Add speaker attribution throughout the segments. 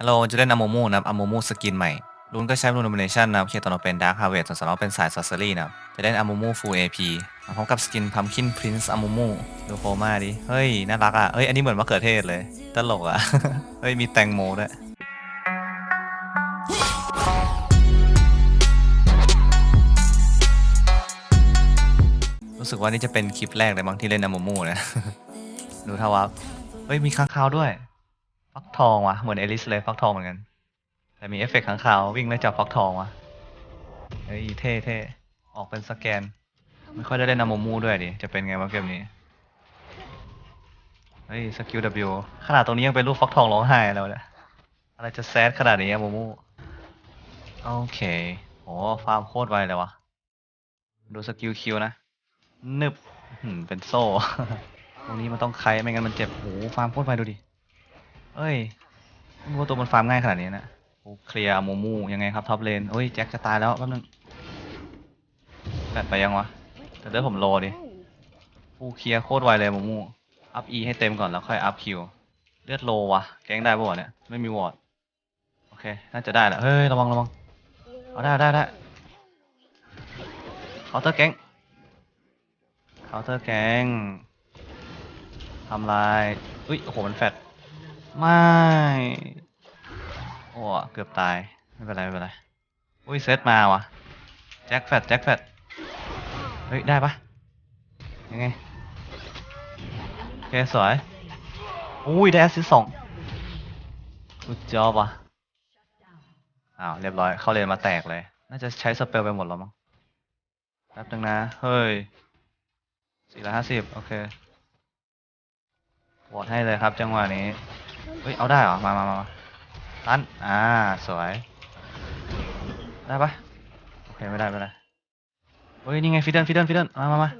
Speaker 1: ฮัลโหลจะเล่นอ m โมมูนะครับอ m โมมูสกินใหม่ลุนก็ใช้รูน o มิเนชันนะครับเคตอนเป็นดาร์คฮาเวสส่วนสำหรับเป็นสายซัสเซอรี่นะครับจะเล่นอ m โมมูฟูลเอพีพร้อมกับสกินพัมคินพรินซ์อ m โมมูดูโคม่าดิ เฮ้ย น่ารักอะ เฮ้ย อันนี้เหมือนมะเขือเทศเลย ตลกอะ เฮ้ย มีแตงโมด้วยรู้สึกว่านี่จะเป็นคลิปแรกเลยบางที่เล่นอ m โมมูนะ ดูท่าวับเฮ้ย มีค้างคาวด้วย ฟักทองว่ะเหมือนเอลิสเลยฟักทองเหมือนกัน แต่มีเอฟเฟกต์ข้างคาววิ่งไล่จับฟักทองว่ะเฮ้ยเท่เท่ออกเป็นสแกน ไม่ค่อยได้เล่นนาโมมูด้วยดิจะเป็นไงวะเกมนี้เฮ้ยสกิล W ขนาดตรงนี้ยังเป็นรูปฟักทองร้องไห้แล้วเนี่ยอะไรจะแซดขนาดนี้อะโมมูโอเคโอ้ฟาร์มโคตรไวเลยวะดูสกิลคิวนะนึบเป็นโซ่ ตรงนี้มันต้องไคไม่งั้นมันเจ็บโอ้ฟาร์มโคตรไวดูดิ เอ้ยไม่รู้ว่าตัวมันฟาร์มง่ายขนาดนี้นะโอ้เคลียร์โมมูยังไงครับท็อปเลนเอ้ยแจ็คจะตายแล้วแป๊บนึงแบตไปยังวะแต่เดี๋ยวผมโลดิฟูเคลียร์โคตรไวเลยโมมูอัพอีให้เต็มก่อนแล้วค่อยอัพคิวเลือดโลวะแก๊งได้ปะวะเนี่ยไม่มีวอร์ดโอเคน่าจะได้แหละเฮ้ยระวังระวังเอาได้ได้ได้เคาน์เตอร์แก๊งเคาน์เตอร์แก๊งทำลายอุ้ยโอ้โหมันแฟด ไม่ โอ้เกือบตาย ไม่เป็นไร ไม่เป็นไร อุ้ยเซตมาวะแจ็คแฟตแจ็คแฟตเฮ้ย ได้ปะยังไงโอเคสวยอุ้ยได้แอสซิสสองสุดจอบว่ะอ้าว เรียบร้อย เข้าเรียนมาแตกเลย น่าจะใช้สเปลไปหมดแล้วมั้งแป๊บนึงนะ เฮ้ยสี่ร้อยห้าสิบโอเคโหวตให้เลยครับจังหวะนี้ เฮ้ย เอาได้เหรอมามามามาตันอ่า สวย ได้ปะโอเค ไม่ได้ไม่ได้เฮ้ย นี่ไงฟิเดิลฟิเดิลฟิเดิลมามามา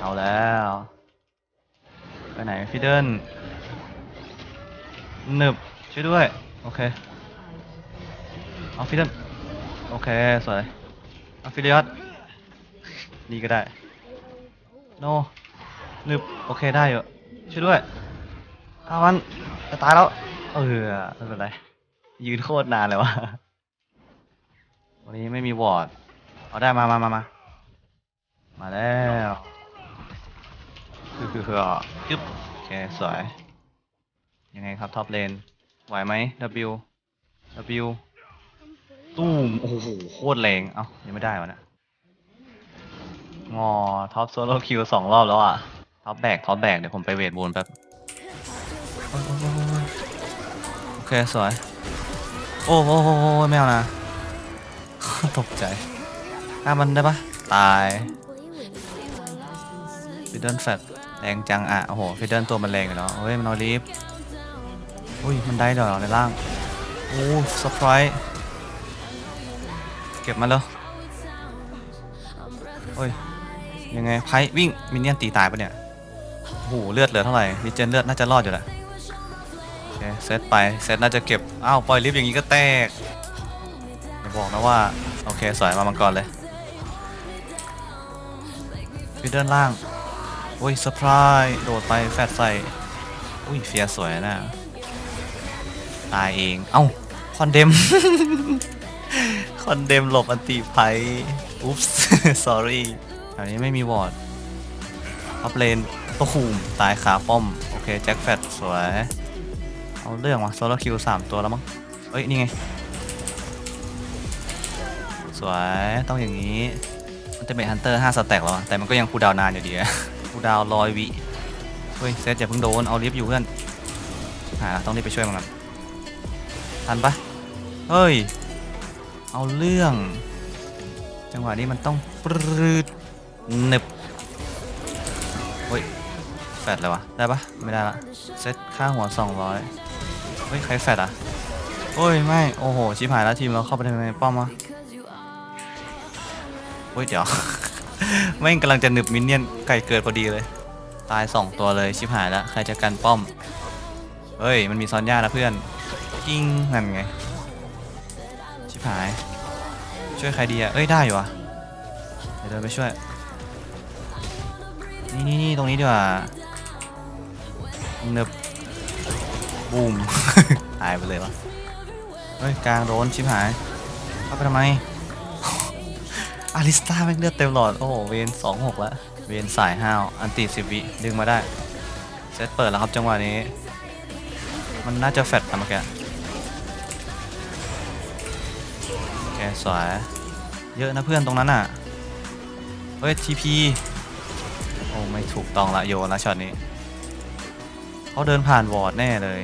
Speaker 1: เอาแล้ว ไปไหนฟิเดิลหนึบช่วยด้วย โอเค เอาฟิเดิลโอเค สวย เอาฟิลิออสนี่ก็ได้ โนหนึบ โอเค ได้อยู่ ช่วยด้วยเอามันจะตายแล้วเออไม่เป็นไรยืนโคตรนานเลยวะวันนี้ไม่มีวอร์ดเอาได้มามามามามาแล้วคือคือคือจึ๊บโอเคสวยยังไงครับท็อปเลนไหวไหม W W ตู้มโอ้โหโคตรแรงเอ้ายังไม่ได้วะเนะงอท็อปโซโลคิวสองรอบแล้วอะ ท็อปแบกท็อปแบกเดี๋ยวผมไปเวทบูนแป๊บโอเคสวย โอ้โหโอ้โหไม่เอานะ ตกใจฆ่ามันได้ปะตายฟิดเดิลแฟตแรงจังอะ โอ้โหฟิดเดิลตัวมันแรงอยู่แล้วเฮ้ยมันเอาลีฟอุ้ยมันได้เดี๋ยวในล่าง โอ้สปายเก็บมาแล้วโอ้ยยังไงไพ่วิ่งมินเนี่ยนตีตายปะเนี่ย โอ้โหเลือดเหลือเท่าไหร่รีเจนเลือดน่าจะรอดอยู่แหละโอเคเซตไปเซตน่าจะเก็บอ้าวปล่อยลิฟต์อย่างนี้ก็แตกอย่าบอกนะว่าโอเคสวยมามังกรเลยฟิดเดิลล่างอุ้ยเซอร์ไพรส์โดดไปแฟดใส่อุ้ยเฟียสวยนะตายเองเอ้าคอนเดมคอนเดมหลบอันติไพอุ๊ปส์ sorry แถวนี้ไม่มีวอร์ด อัพเลนโอ้โหตายขาป้อม โอเค แจ็คแฟดสวย เอาเรื่องว่ะโซโลคิวสามตัวแล้วมั้งเอ้ย นี่ไง สวย ต้องอย่างนี้ มันจะเป็นฮันเตอร์ห้าสแต็กแล้วอะแต่มันก็ยังคูดาวนานอยู่ดีอะคูดาวน์ร้อยวิเฮ้ย เซตอย่าเพิ่งโดน เอาลิฟอยู่เพื่อนหาต้องรีบไปช่วยมันกันทันปะเฮ้ย เอาเรื่อง จังหวะนี้มันต้องปรืดหนึบ ฮ้ยแฟดเลยวะได้ปะไม่ได้ละเซตค่าหัว 200เฮ้ยใครแฟดอะโอ้ยไม่โอ้โหชิบหายแล้วทีมเราเข้าไปในป้อมวะเฮ้ยเดี๋ยวแม่งกำลังจะหนึบมินเนี่ยนไก่เกิดพอดีเลย ตาย 2 ตัวเลยชิบหายแล้วใครจะกันป้อมเฮ้ยมันมีซอนย่านะเพื่อนกิ้งนั่นไงชิบหาย ช่วยใครดีอะเอ้ยได้อยู่อะเดี๋ยวเดินไปช่วย นี่นี่นี่ตรงนี้ดีกว่าหนึบบูม หายไปเลยวะเฮ้ยกลางโดนชิบหายเข้าไปทำไม อาริสตาแม่งเลือดเต็มหลอด โอ้โห เวนสองหกแล้วเวนสายห้าว อันติสิบวิดึงมาได้ เซตเปิดแล้วครับจังหวะนี้ มันน่าจะแฟดนะเมื่อกี้โอเคสวย เยอะนะเพื่อนตรงนั้นอะ เฮ้ยทีพี อ้ไม่ถูกต้องละโยนละช็อตนี้เขาเดินผ่านวอร์ดแน่เลย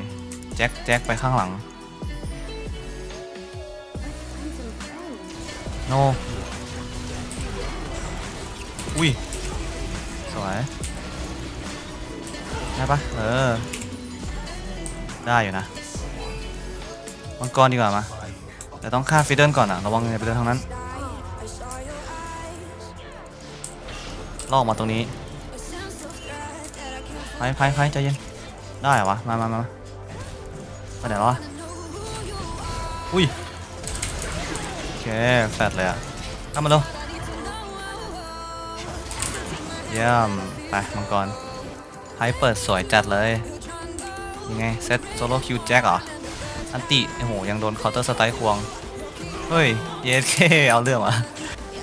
Speaker 1: แจ็คแจ็คไปข้างหลัง โน อุ้ย สวย ได้ปะเออ ได้อยู่นะ มังกรดีกว่ามาแต่ต้องฆ่าฟิเดิลก่อนอะระวังอย่าไปเดินทางนั้นลอกมาตรงนี้ ไปไปไปใจเย็น ได้เหรอวะ มามามามาไหนวะ อุ้ย โอเค แฟดเลยอะข้ามาเร็วเยี่ยม ไป มังกรไพ่เปิดสวยจัดเลย ยังไง เซตโซโล่คิวแจ็คเหรอ อันติโอ้โห ยังโดนเคาน์เตอร์สไตล์ควง เฮ้ย เยสเคเอาเรื่องวะ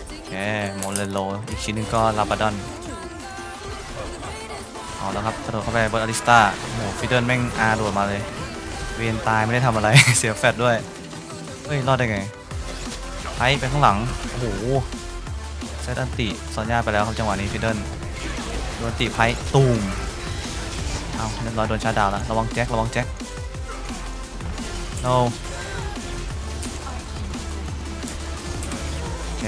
Speaker 1: โอเค โมเลโล อีกชิ้นหนึงก็ลาบาดอน เอาแล้วครับกระโดดเข้าไปเบิร์ดอลิสตาโอ้โหฟิเดิลแม่งอาโดดมาเลย เวียนตายไม่ได้ทำอะไร เสียแฟดด้วย เฮ้ย รอดได้ไงไพไปข้างหลัง โอ้โหเซตอันติซอนย่าไปแล้วครับจังหวะนี้ฟิเดิลโดนติไพ่ตูมเอาเรียบร้อยโดนชาดาวแล้ว ระวังแจ็คระวังแจ็คโอเค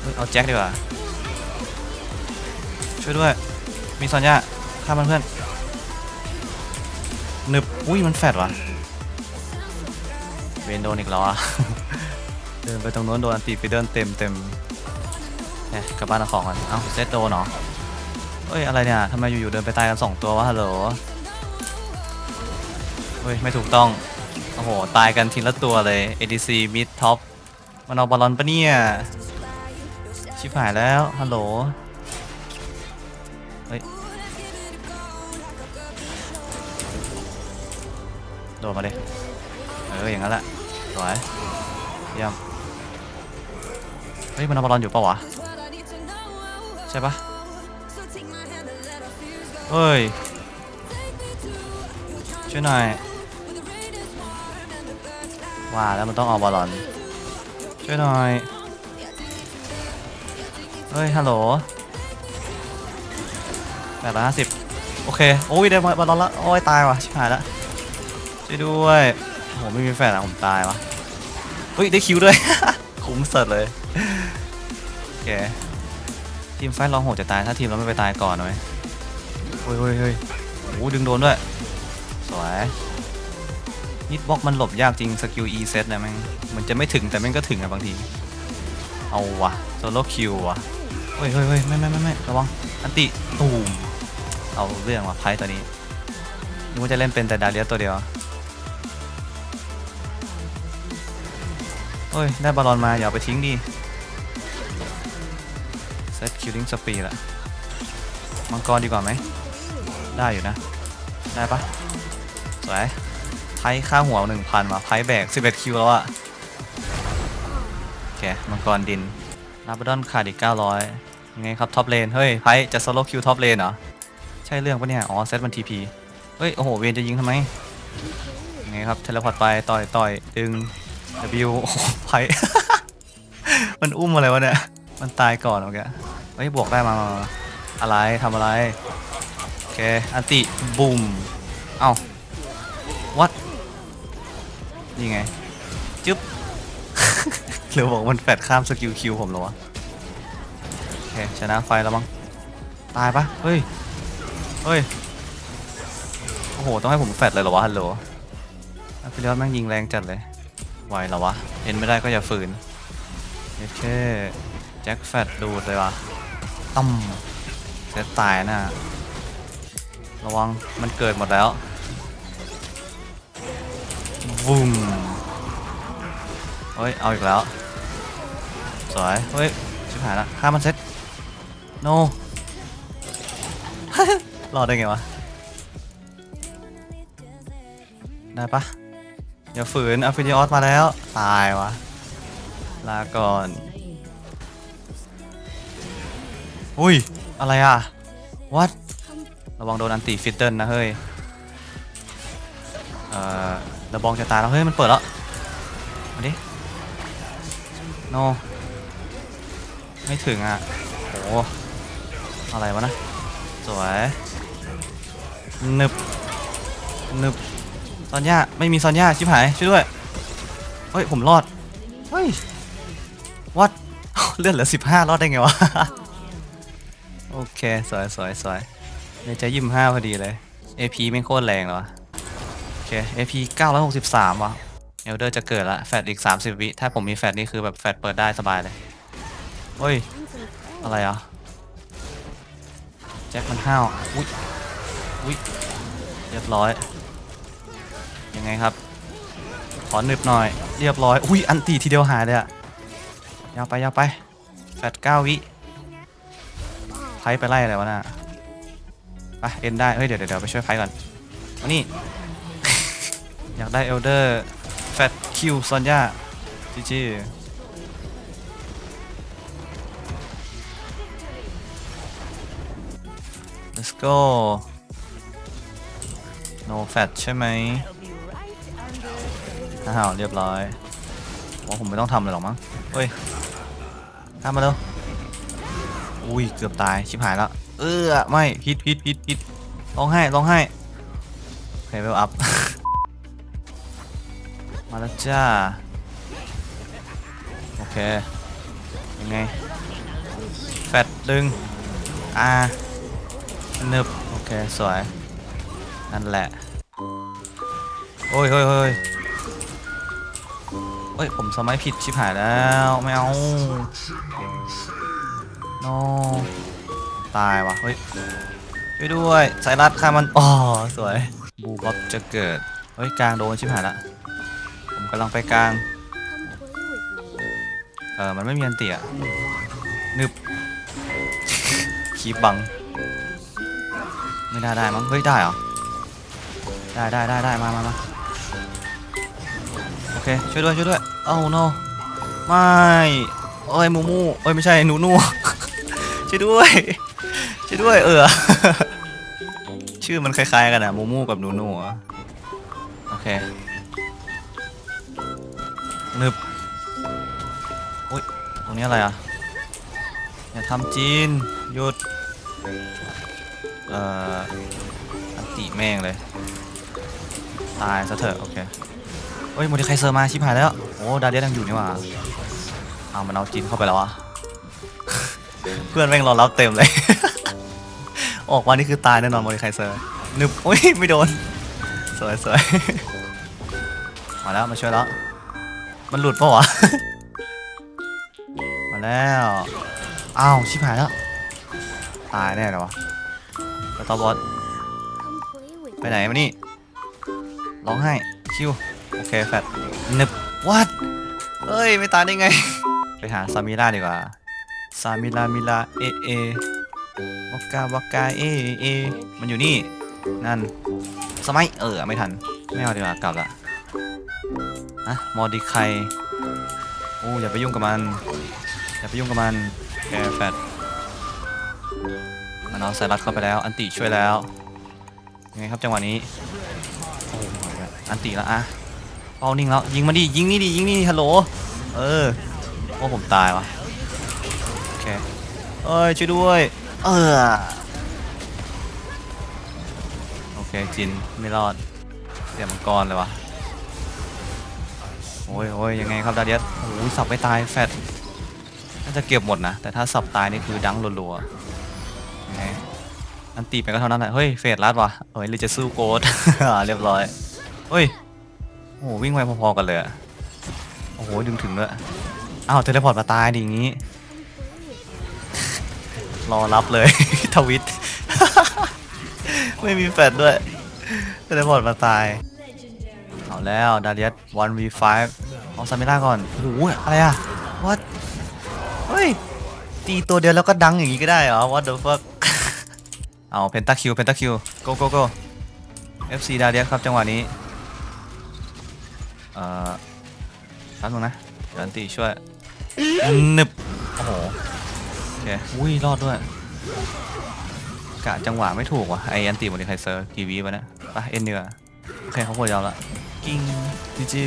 Speaker 1: เฮ้ยเอาแจ็คดีกว่า ช่วยด้วย มีซอนย่าฆ่ามันเพื่อนหนึบอุ้ยมันแฟดวะเวนโดนอีกแล้วอะ เดินไปตรงโน้นโดนอันตีไปเดินเต็มเต็มเนี่ยกลับบ้านเอาของก่อนเอ้าเซตโดนเหรอเฮ้ยอะไรเนี่ยทำไมอยู่ๆเดินไปตายกันสองตัววะฮัลโหลเฮ้ยไม่ถูกต้อง โอ้โห ตายกันทีละตัวเลย ADC mid top มันเอาบอลลอนปะเนี่ย ชิบหายแล้วฮัลโหล เฮ้ยโดดมาดิเอออย่างนั้นแหละสวยเยี่ยมเฮ้ยมันเอาบอลลอนอยู่ปะวะใช่ปะเฮ้ยช่วยหน่อยว่าแล้วมันต้องเอาบอลลอนช่วยหน่อยเฮ้ยฮัลโหล แปดร้อยห้าสิบโอเค โอ้ยได้บอลลอนละโอ้ยตายว่ะชิบหายละช่วยด้วยโหไม่มีแฟนอะผมตายวะเฮ้ยได้คิวด้วย คุ้มสร็จเลยโอเคทีมไฟท์เราโหดจะตายถ้าทีมเราไม่ไปตายก่อนนะไหมเฮ้ยเฮ้ยเฮ้ยโอ้ดึงโดนด้วย สวยนิดบล็อกมันหลบยากจริงสกิล E เซตนะแม่งมันจะไม่ถึงแต่แม่งก็ถึงอะบางที เอาวะโซโลคิววะเฮ้ยเฮ้ยเฮ้ยไม่ไม่ไม่ไม่ระวังอันติตูม เอาเรื่องว่ะไพ่ตัวนี้นึกว่าจะเล่นเป็นแต่ดาเลียสตัวเดียวเฮ้ย ได้บอลลอนมา อย่าไปทิ้งดิเซตคิลลิ่งสปีดละมังกรดีกว่าไหม ได้อยู่นะ ได้ปะสวยไพ่ค่าหัวหนึ่งพันมาไพ่แบก11คิวแล้วอะโอเค มังกรดินลาบดอนขาดอีก900ยังไงครับ ท็อปเลน เฮ้ยไพ่จะโซโล่คิวท็อปเลนเหรอ ช่เรื่องปะเนี่ย อ๋อ เซตมันทีพีเฮ้ย โอ้โห เวนจะยิงทำไมยังไงครับ เทเลพอร์ตไป ต่อยต่อยดึง W โอ้โหไพ่มันอุ้มอะไรวะเนี่ย มันตายก่อนโอเคเฮ้ย บวกได้มามามาอะไรทำอะไร โอเค อันติบูมเอ้าวัดนี่ไง จึ๊บ หรือบอกมันแฟดข้ามสกิลคิวผมเหรอวะ โอเค ชนะไฟแล้วมั้ง ตายปะเฮ้ย เฮ้ย โอ้โห ต้องให้ผมแฟดเลยเหรอวะฮัลโหลอัพพิลอตแม่งยิงแรงจัดเลย ไหวเหรอวะ เห็นไม่ได้ก็อย่าฝืนโอเคแจ็คแฟดดูดเลยวะตั้มเซตตายนะระวังมันเกิดหมดแล้วบูมเฮ้ย เอาอีกแล้ว สวย เฮ้ย ชิบหายละฆ่ามันเซ็ตโน รอดได้ไงวะ ได้ปะอย่าฝืนอัฟฟิลิออสมาแล้ว ตายวะ ลาก่อน อุ้ย อะไรอะ วัด ระวังโดนอันติฟิตเติลนะเฮ้ย เอ่อระบองจะตายแล้ว เฮ้ย มันเปิดแล้วมาดิโนไม่ถึงอะโอ้อะไรวะนะ สวย นึบหนึบซอนย่าไม่มีซอนย่าชิบหายช่วยด้วยเฮ้ยผมรอดเฮ้ยวัดเลือดเหลือสิบห้ารอดได้ไงวะโอเคสวยสวยสวยเดี๋ยวจะยิ้มห้าพอดีเลย AP ไม่โคตรแรงเลยวะโอเค AP 963ว่ะเอลเดอร์จะเกิดละแฟดอีก 30 วิถ้าผมมีแฟดนี่คือแบบแฟดเปิดได้สบายเลยเฮ้ย อะไรอะแจ็คมันห้าวอุ้ย อุ้ยเรียบร้อย ยังไงครับ ขอหนึบหน่อย เรียบร้อย อุ้ย อันตีทีเดียวหายเลยอะยาวไปยาวไปแฟดเก้าวิไพ่ไปไล่อะไรวะน่ะไปเอ็นได้ เฮ้ย เดี๋ยวเดี๋ยวไปช่วยไพ่ก่อนมานี่ อยากได้เอลเดอร์แฟดคิวซอนย่าจีจี let's go no fat ใช่ไหมอ้าวเรียบร้อยว่าผมไม่ต้องทำเลยหรอกมั้งเฮ้ยทำมาเร็วอุ้ยเกือบตายชิบหายแล้วเออไม่ฮิตฮิตฮิตฮิตร้องไห้ร้องไห้โอเคเวลอัพมาแล้วจ้า โอเค ยังไง แฟดดึง อ่านึบโอเค สวย นั่นแหละ โอ้ยเฮ้ยเฮ้ยเฮ้ย ผมสมัยผิดชิบหายแล้ว ไม่เอาโนตายวะเฮ้ยช่วยด้วยสายรัดฆ่ามัน อ๋อ สวย บูบ๊อบจะเกิด เฮ้ย กลางโดนชิบหายละ ผมกำลังไปกลาง เออมันไม่มีอันเตียนึบคีบบัง ไม่ได้ได้มั้ง เฮ้ย ได้เหรอ ได้ได้ได้ได้มามามาโอเค ช่วยด้วย ช่วยด้วย เอ้า no ไม่เอ้ยมูมูเอ้ย ไม่ใช่หนูนูช่วยด้วย ช่วยด้วย เออ ชื่อมันคล้ายๆกันอะมูมูกับหนูนูโอเคนึบอุ้ย ตรงนี้อะไรอะอย่าทำจีน หยุด เอ่ออันติแม่งเลย ตายซะเถอะโอเคเฮ้ยโมดลไคเซอร์มาชิบหายแล้ว โอ้ดาเดียยังอยู่นี่หว่าเอามันเอาจีนเข้าไปแล้วอะเพื่อนแม่งรอรับเต็มเลย ออกมานี่คือตายแน่นอนโมดลไคเซอร์นึบอุ้ยไม่โดนสวยสวยมาแล้วมาช่วยแล้ว มันหลุดปะวะ มาแล้วอ้าวชิบหายแล้ว ตายแน่เลยวะแล้วตอบอสไปไหนมานี่ ร้องไห้คิวโอเคแฟดนึบวัดเฮ้ย ไม่ตายได้ไง ไปหาซามิล่าดีกว่าซามิลามิลาเอเอวากาวากาเอเอมันอยู่นี่ นั่น สมัย เออ ไม่ทัน ไม่เอาดีกว่ากลับละอะมอดิไคโอ้อย่าไปยุ่งกับมัน อย่าไปยุ่งกับมันแกแฟดมันเอาไซรัสเข้าไปแล้ว อันติช่วยแล้วยังไงครับจังหวะนี้ อันติแล้วอะเป้านิ่งแล้วยิงมาดิยิงนี่ดิยิงนี่ฮัลโหลเออโอ้ผมตายวะโอเคเอ้ยช่วยด้วยเออโอเคจินไม่รอดเสียมังกรเลยวะโอ้ยโอ้ยยังไงครับดาเดียสโอ้ยสับไม่ตายแฟดน่าจะเก็บหมดนะ แต่ถ้าสับตายนี่คือดังรัวๆยังไงอันตีไปก็เท่านั้นแหละเฮ้ยเฟดลัดวะเฮ้ยหรือจะสู้โกดเรียบร้อย เฮ้ย โอ้โหวิ่งไปพอๆกันเลยอะโอ้โหดึงถึงด้วยอ้าวเทเลพอร์ตมาตายดิอย่างงี้ รอรับเลย ทวิต ไม่มีแฟดด้วยเทเลพอร์ตมาตาย เอาแล้ว ดาเลียส 1v5 เอาซามิล่าก่อน โอ้โห อะไรอะ what เฮ้ย ตีตัวเดียวแล้วก็ดังอย่างงี้ก็ได้เหรอ what the fuck เอาเพนตาคิวเพนตาคิว go go go FC ดาเดียสครับจังหวะนี้ เอ่อแป๊บนึงนะเดี๋ยวอันตีช่วยนึบโอ้โหโอเคอุ้ยรอดด้วยกะจังหวะไม่ถูกว่ะไออันตีโมดิไคเซอร์กี่วิวะเนี่ยไปเอ็นเนื้อโอเคเขาควรยอมละกิ้งจิจิ